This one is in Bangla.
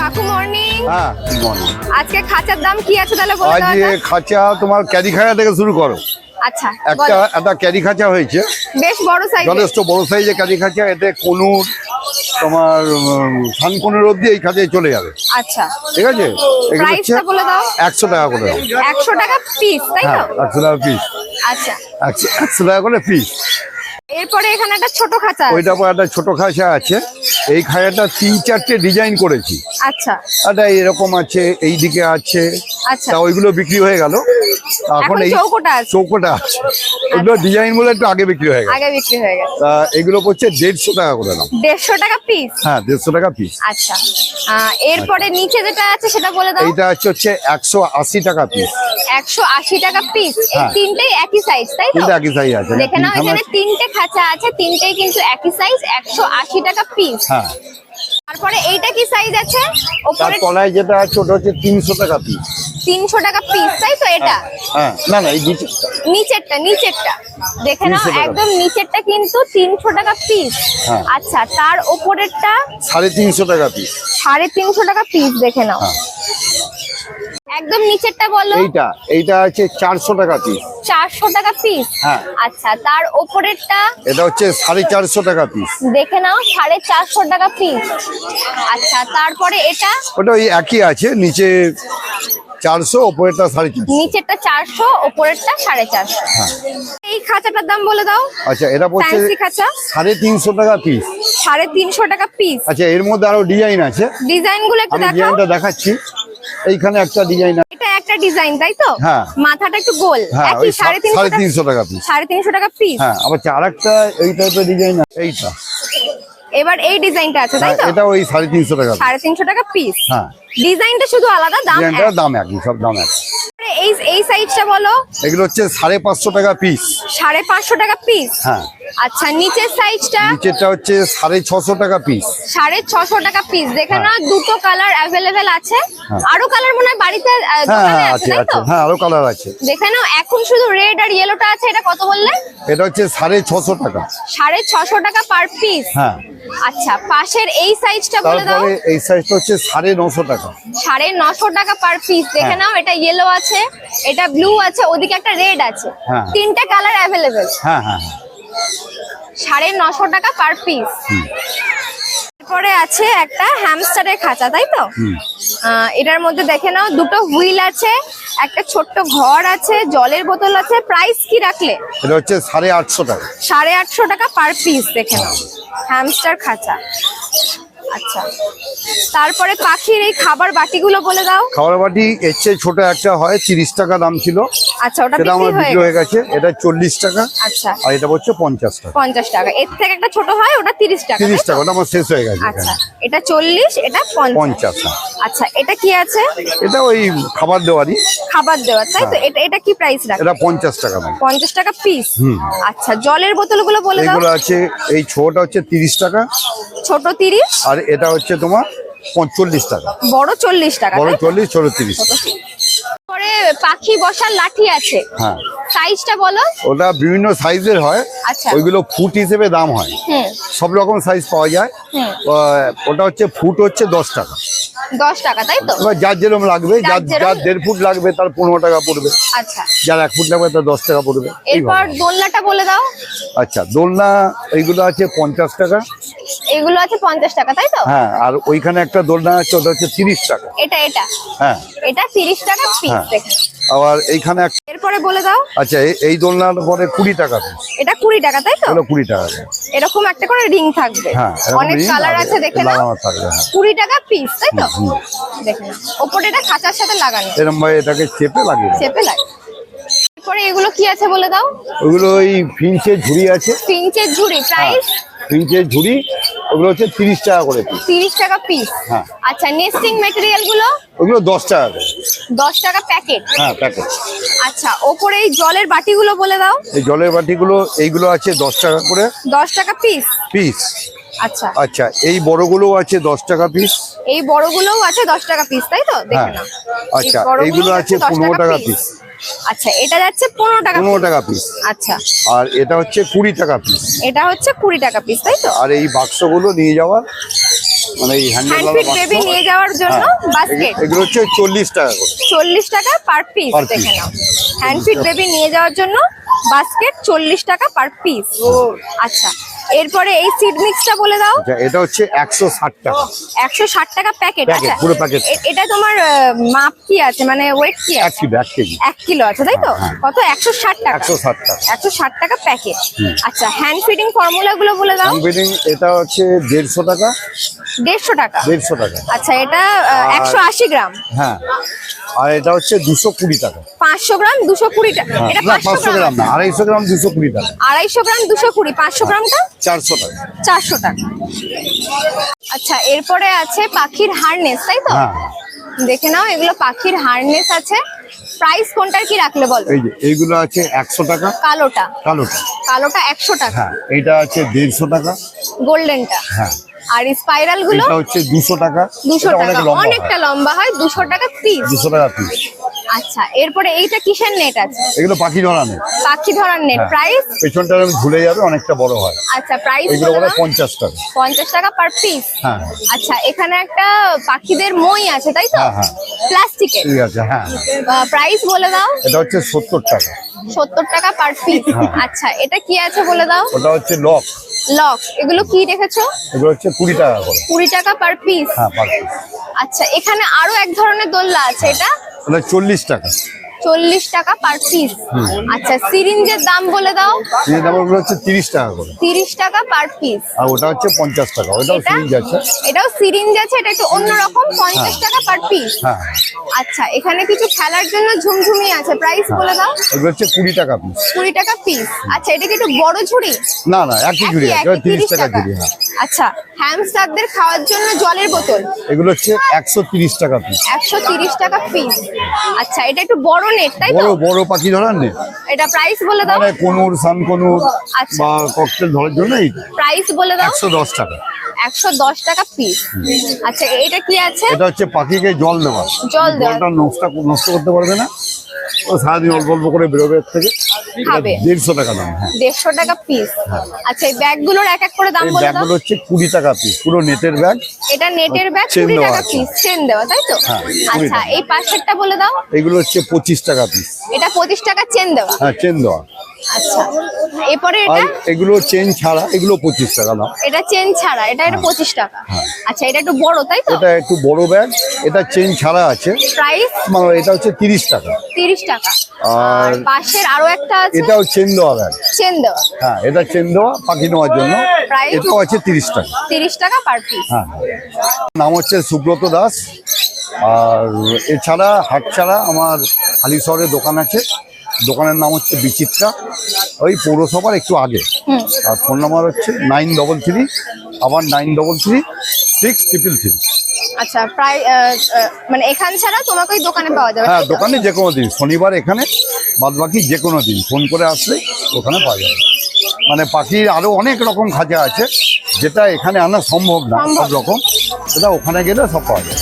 হ্যাঁ good morning। আজকে খাঁচার দাম কি আছে তাহলে বলে আজ দাও এ খাঁচা তোমার ক্যারি খাঁচা থেকে শুরু করো। আচ্ছা একটা একটা ক্যারি খাঁচা হয়েছে। বেশ বড় সাইজ যথেষ্ট বড় সাইজের ক্যারি খাঁচা এতে কনুর তোমার সানকনুর অব্দি এই খাঁচায় চলে যাবে। আচ্ছা। ঠিক আছে? এগুলো হচ্ছে প্রাইসটা বলে দাও। একশো টাকা করে একশো টাকা পিস তাই তো? হ্যাঁ একশো টাকা পিস আচ্ছা। একশো টাকা করে পিস এরপরে এখানে একটা ছোট খাঁচা ওইটা পর একটা ছোট খাঁচা আছে। এই খাঁচাটা তিন চারটে ডিজাইন করেছি। আচ্ছা। একটা এরকম আছে এই দিকে আছে। আচ্ছা। তা ওইগুলো বিক্রি হয়ে গেল। এখন এখন এই চৌকোটা আছে। ওইগুলো ডিজাইনগুলো একটু আগে বিক্রি হয়ে গেল আগে বিক্রি হয়ে গেছে। তা এগুলো পড়ছে দেড়শো টাকা করে দাম। দেড়শো টাকা পিস হ্যাঁ দেড়শো টাকা পিস আচ্ছা। এরপরে নিচে যেটা আছে সেটা বলে দাও। এইটা হচ্ছে হচ্ছে একশো আশি টাকা পিস একশো আশি টাকা পিস হ্যাঁ। তিনটেই একই সাইজ তাই তো? একই সাইজ আছে। দেখে নাও এখানে তিনটে খাঁচা আছে তিনটেই কিন্তু একই সাইজ একশো আশি টাকা পিস হ্যাঁ। তারপরে এইটা কি সাইজ আছে? ওপরে তলায় যেটা আছে ওটা হচ্ছে তিনশো টাকা পিস তিনশো টাকা পিস তাই তো এটা? হ্যাঁ না না এই নিচেরটা। নিচেরটা দেখে নাও একদম নিচেরটা কিন্তু তিনশো টাকা পিস হ্যাঁ। আচ্ছা তার ওপরেরটা সাড়ে তিনশো টাকা পিস সাড়ে তিনশো টাকা পিস দেখে নাও। হ্যাঁ। একদম নিচেরটা বলো। এইটা এইটা আছে চারশো টাকা পিস চারশো টাকা পিস হ্যাঁ। আচ্ছা তার ওপরেরটা? এটা হচ্ছে সাড়ে চারশো টাকা পিস দেখে নাও সাড়ে চারশো টাকা পিস আচ্ছা তারপরে এটা? ওটা ওই একই আছে নিচে চারশো উপরেরটা সাড়ে চারশো। নিচেরটা চারশো ওপরেরটা সাড়ে চারশো। হ্যাঁ। এই খাঁচাটার দাম বলে দাও। আচ্ছা এটা পড়ছে ফ্যান্সি খাঁচা। সাড়ে তিনশো টাকা পিস সাড়ে তিনশো টাকা পিস আচ্ছা এর মধ্যে আরও ডিজাইন আছে। ডিজাইনগুলো একটু আমি দেখাও। ডিজাইনটা দেখাচ্ছি। এইখানে একটা ডিজাইন এটা একটা ডিজাইন তাই তো? হ্যাঁ। মাথাটা একটু গোল। হ্যাঁ একই তিনশো সাড়ে টাকা তিনশো টাকা পিস সাড়ে তিনশো টাকা পিস হ্যাঁ আবার আর একটা এই টাইপের ডিজাইন এইটা। এবার এই ডিজাইনটা আছে তাই হ্যাঁ তো? এটা ওই সাড়ে তিনশো টাকা piece। সাড়ে তিনশো টাকা পিস হ্যাঁ। ডিজাইনটা শুধু আলাদা দাম এক। দাম একই সব দাম এক এই এই সাইজটা বলো। এগুলো হচ্ছে সাড়ে পাঁচশো টাকা পিস সাড়ে পাঁচশো টাকা পিস হ্যাঁ। আচ্ছা নিচের সাইজটা নিচেরটা হচ্ছে সাড়ে ছশো টাকা পিস সাড়ে ছশো টাকা পিস দেখে হ্যাঁ। না দুটো কালার অ্যাভেলেবেল আছে। হ্যাঁ। আরও কালার মনে হয় বাড়িতে হ্যাঁ আছে হ্যাঁ আরও কালার আছে। দেখে নাও এখন শুধু রেড আর ইয়েলোটা আছে এটা কত বললে? এটা হচ্ছে সাড়ে ছশো টাকা। সাড়ে ছশো টাকা পার পিস হ্যাঁ। আচ্ছা পাশের এই সাইজটা বলে দাও। এই সাইজটা হচ্ছে সাড়ে নশো টাকা। সাড়ে নশো টাকা পার পিস দেখে। নাও এটা ইয়েলো আছে এটা ব্লু আছে ওদিকে একটা রেড আছে। তিনটে কালার অ্যাভেলেবেল হ্যাঁ হ্যাঁ। সাড়ে নশো টাকা পার পিস এরপরে আছে একটা হ্যামস্টারের খাঁচা তাই তো? এটার মধ্যে দেখে নাও দুটো হুইল আছে একটা ছোট্ট ঘর আছে জলের বোতল আছে। প্রাইস কি রাখলে? এটা হচ্ছে সাড়ে আটশো টাকা। সাড়ে আটশো টাকা পার পিস দেখে নাও। হ্যামস্টার খাঁচা। আচ্ছা। তারপরে পাখির এই খাবার বাটিগুলো বলে দাও। খাবার বাটি এর চেয়ে ছোট একটা হয় তিরিশ টাকা দাম ছিল। আচ্ছা ওটা সেটা আমার বিক্রি বিক্রি হয়ে হয়ে গেছে। এটা চল্লিশ টাকা আচ্ছা। আর এটা হচ্ছে পঞ্চাশ টাকা। পঞ্চাশ টাকা। এর থেকে একটা ছোট হয় ওটা তিরিশ টাকা তিরিশ টাকা ওটা আমার শেষ হয়ে গেছে আচ্ছা এটা চল্লিশ এটা পঞ্চাশ। হ্যাঁ। আচ্ছা এটা কি আছে? এটা ওই খাবার দেওয়ারই। খাবার দেওয়ার তাই তো? এটা এটা কি প্রাইস রাখে? এটা পঞ্চাশ টাকা পঞ্চাশ টাকা পিস। আচ্ছা জলের বোতলগুলো বলে দাও। আছে এই ছোটা হচ্ছে তিরিশ টাকা। ছোট তিরিশ? আর এটা হচ্ছে তোমার চল্লিশ টাকা। বড় চল্লিশ টাকা বড় চল্লিশ ছোট তিরিশ। পরে পাখি বসার লাঠি আছে। হ্যাঁ। সাইজটা বলো। ওটা বিভিন্ন সাইজের হয়। আচ্ছা। ওইগুলো ফুট হিসেবে দাম হয়। সব রকম সাইজ পাওয়া যায়। ওটা হচ্ছে ফুট হচ্ছে দশ টাকা। দশ টাকা তাই তো? যার যেরকম লাগবে যার যার দেড় ফুট লাগবে তার পনেরো টাকা পড়বে। আচ্ছা। যার এক ফুট লাগবে তার দশ টাকা পড়বে। এরপর দোলনাটা বলে দাও। আচ্ছা দোলনা এইগুলো আছে পঞ্চাশ টাকা। এগুলো আছে পঞ্চাশ টাকা তাই তো? হ্যাঁ আর ওইখানে একটা দোলনা আছে ওটা হচ্ছে তিরিশ টাকা। এটা এটা। হ্যাঁ। এটা তিরিশ টাকা পিস হ্যাঁ। দেখে আবার এইখানে এরপরে বলে দাও। আচ্ছা এই- দোলনার পরে কুড়ি টাকা এটা কুড়ি টাকা তাই তো? এগুলো কুড়ি টাকা করে। এরকম একটা করে রিং থাকবে। হ্যাঁ অনেক কালার আছে দেখে নাও। লাগানো থাকবে হ্যাঁ। কুড়ি টাকা পিস তাই তো? দেখে নাও। ওপরে এটা খাঁচার সাথে লাগানো। এরকম ভাবে এটাকে চেপে লাগিয়ে চেপে লাগে। এরপরে এগুলো কি আছে বলে দাও? ওগুলো ওই ফিঞ্চের ঝুড়ি আছে। পিঞ্চের ঝুড়ি প্রাইস ফিঞ্চের ঝুড়ি ওগুলো হচ্ছে তিরিশ টাকা করে পিস তিরিশ টাকা পিস হ্যাঁ। আচ্ছা নেস্টিং ম্যাটেরিয়ালগুলো? ওগুলো দশ টাকা করে। দশ টাকা প্যাকেট হ্যাঁ প্যাকেট আচ্ছা ওপরে এই জলের বাটিগুলো বলে দাও। এই জলের বাটিগুলো এইগুলো আছে দশ টাকা করে দশ টাকা পিস পিস আচ্ছা। আচ্ছা এই বড়গুলো আছে দশ টাকা পিস এই বড়গুলোও আছে দশ টাকা পিস তাই তো? দেখে হ্যাঁ। আচ্ছা, এইগুলো আছে যাচ্ছে 10 পনেরো টাকা piece। আচ্ছা এটা যাচ্ছে পনেরো টাকা পনেরো। টাকা পিস আচ্ছা। আর এটা হচ্ছে কুড়ি টাকা পিস এটা হচ্ছে কুড়ি টাকা পিস তাই তো? আর এই বাক্সগুলো নিয়ে যাওয়ার মানে এই বেবি নিয়ে যাওয়ার জন্য বাস্কেট এগুলো হচ্ছে চল্লিশ টাকা করে। চল্লিশ টাকা পার পিস দেখে নাও। হ্যান্ড ফিট বেবি নিয়ে যাওয়ার জন্য বাস্কেট চল্লিশ টাকা পার পিস আচ্ছা। এরপরে এই সিড মিক্সটা বলে দাও। আচ্ছা এটা হচ্ছে একশো ষাট টাকা। একশো ষাট টাকা প্যাকেট আচ্ছা। পুরো প্যাকেট এটা তোমার মাপ কি আছে? মানে ওয়েট কি আছে আছে? কিলো এক কেজি। 1 কিলো আছে তাই তো? হ্যাঁ। কত? একশো ষাট টাকা। একশো ষাট টাকা। একশো ষাট টাকা প্যাকেট আচ্ছা হ্যান্ড ফিডিং ফর্মুলা গুলো বলে দাও। হ্যান্ড ফিডিং এটা হচ্ছে দেড়শো টাকা। দেড়শো টাকা। দেড়শো টাকা। আচ্ছা এটা একশো আশি গ্রাম। হ্যাঁ আর এটা হচ্ছে দুশো কুড়ি টাকা। পাঁচশো গ্রাম দুশো কুড়ি টাকা। হ্যাঁ, না পাঁচশো গ্রাম। না আড়াইশো গ্রাম দুশো কুড়ি টাকা। আড়াইশো গ্রাম দুশো কুড়ি পাঁচশো গ্রামটা চারশো টাকা। চারশো টাকা। আচ্ছা এরপরে আছে পাখির হারনেস তাই তো? হ্যাঁ। দেখে নাও এগুলো পাখির হারনেস আছে। প্রাইস কোনটার কি রাখলে বল? এই যে এইগুলো আছে একশো টাকা। কালোটা। কালোটা। কালোটা একশো টাকা। হ্যাঁ এইটা আছে দেড়শো টাকা। গোল্ডেনটা। হ্যাঁ। আর এই স্পাইরালগুলো এটা হচ্ছে দুশো টাকা। দুশো এটা অনেক টাকা লম্বা অনেকটা লম্বা হয় দুশো টাকা পিস দুশো টাকা পিস আচ্ছা এরপরে এইটা কিসের নেট আছে? এগুলো পাখি ধরা নেই পাখি ধরার নেট হ্যাঁ। প্রাইস পেছনটা এরকম ঝুলে যাবে অনেকটা বড় হয়। আচ্ছা প্রাইস এগুলো বলে পঞ্চাশ টাকা। পঞ্চাশ টাকা পার পিস হ্যাঁ। আচ্ছা এখানে একটা পাখিদের মই আছে তাই তো? হ্যাঁ, হ্যাঁ। প্লাস্টিকের ঠিক আছে হ্যাঁ হ্যাঁ। প্রাইস বলে দাও। এটা হচ্ছে সত্তর টাকা। সত্তর টাকা পার পিস হ্যাঁ। আচ্ছা এটা কি আছে বলে দাও? ওটা হচ্ছে লক লক এগুলো কি রেখেছো? এগুলো হচ্ছে কুড়ি টাকা করে। কুড়ি টাকা পার পিস হ্যাঁ পার পিস আচ্ছা এখানে আরও এক ধরনের দোলনা আছে এটা? মানে চল্লিশ টাকা। চল্লিশ টাকা পার পিস আচ্ছা সিরিঞ্জের দাম বলে দাও। হচ্ছে তিরিশ টাকা করে। তিরিশ টাকা পার পিস আর ওটা হচ্ছে পঞ্চাশ টাকা। ওটাও সিরিজ আছে। এটাও সিরিঞ্জ আছে এটা একটু অন্যরকম পঞ্চাশ টাকা পার পিস হ্যাঁ। আচ্ছা এখানে কিছু খেলার জন্য ঝুমঝুমি আছে। প্রাইস বলে দাও। এগুলো হচ্ছে কুড়ি টাকা পিস কুড়ি টাকা পিস আচ্ছা এটা কি একটু বড় ঝুড়ি? না না একই ঝুড়ি আছে। তিরিশ টাকা। ঝুড়ি হ্যাঁ। আচ্ছা হ্যামস্টারদের খাওয়ার জন্য জলের বোতল। এগুলো হচ্ছে একশো তিরিশ টাকা পিস একশো তিরিশ টাকা পিস আচ্ছা এটা একটু বড় নেট তাই তো? বড় বড় পাখি ধরার নেই এটা প্রাইস বলে দাও। মানে কনুর সানকনুর আচ্ছা। বা ককটেল ধরার জন্য প্রাইস বলে দাও। একশো দশ টাকা। একশো দশ টাকা পিস আচ্ছা এটা কি আছে? এটা হচ্ছে পাখিকে জল দেওয়া। জল দেওয়া। নষ্ট করতে পারবে না। সারাদিন অল্প অল্প করে বেরোবে এর থেকে। খাবে। দেড়শো টাকা দাম হ্যাঁ। দেড়শো টাকা পিস আচ্ছা এই ব্যাগগুলোর এক এক করে দাম বলে দাও। ব্যাগগুলো হচ্ছে কুড়ি টাকা পিস পুরো নেটের ব্যাগ। এটা নেটের ব্যাগ কুড়ি টাকা পিস চেন দেওয়া তাই তো? হ্যাঁ, আচ্ছা এই পাশেরটা বলে দাও। এগুলো হচ্ছে পঁচিশ টাকা পিস এটা পঁচিশ টাকা চেন দেওয়া। হ্যাঁ চেন দেওয়া। আচ্ছা। এরপরে আর এটা এগুলো চেন ছাড়া এগুলো পঁচিশ টাকা দাম। এটা চেন ছাড়া এটা এটা পঁচিশ টাকা। হ্যাঁ। আচ্ছা এটা একটু বড় তাই তো? এটা একটু বড় ব্যাগ এটা চেন ছাড়া আছে। প্রাইস মানে এটা হচ্ছে তিরিশ টাকা। তিরিশ টাকা। আর আর পাশের আরও একটা আছে? এটাও চেন দেওয়া ব্যাগ চেন দেওয়া। হ্যাঁ এটা চেন দেওয়া পাখি নেওয়ার জন্য। Price? এটাও আছে তিরিশ টাকা। তিরিশ টাকা পার পিস হ্যাঁ। নাম হচ্ছে সুব্রত দাস। আর এছাড়া হাট ছাড়া আমার হালি শহরে দোকান আছে। দোকানের নাম হচ্ছে বিচিত্রা। ওই পৌরসভার একটু আগে। আর ফোন নাম্বার হচ্ছে নাইন ডবল থ্রি আবার nine double three six triple three আচ্ছা প্রায় মানে এখান ছাড়া তোমাকে ওই দোকানে পাওয়া যাবে হ্যাঁ দোকানে যে কোনো দিন শনিবার এখানে বাদ বাকি যে কোনো দিন ফোন করে আসলে ওখানে পাওয়া যাবে। মানে পাখির আরও অনেক রকম খাঁচা আছে যেটা এখানে আনা সম্ভব না সব রকম। সেটা ওখানে গেলে সব পাওয়া যায়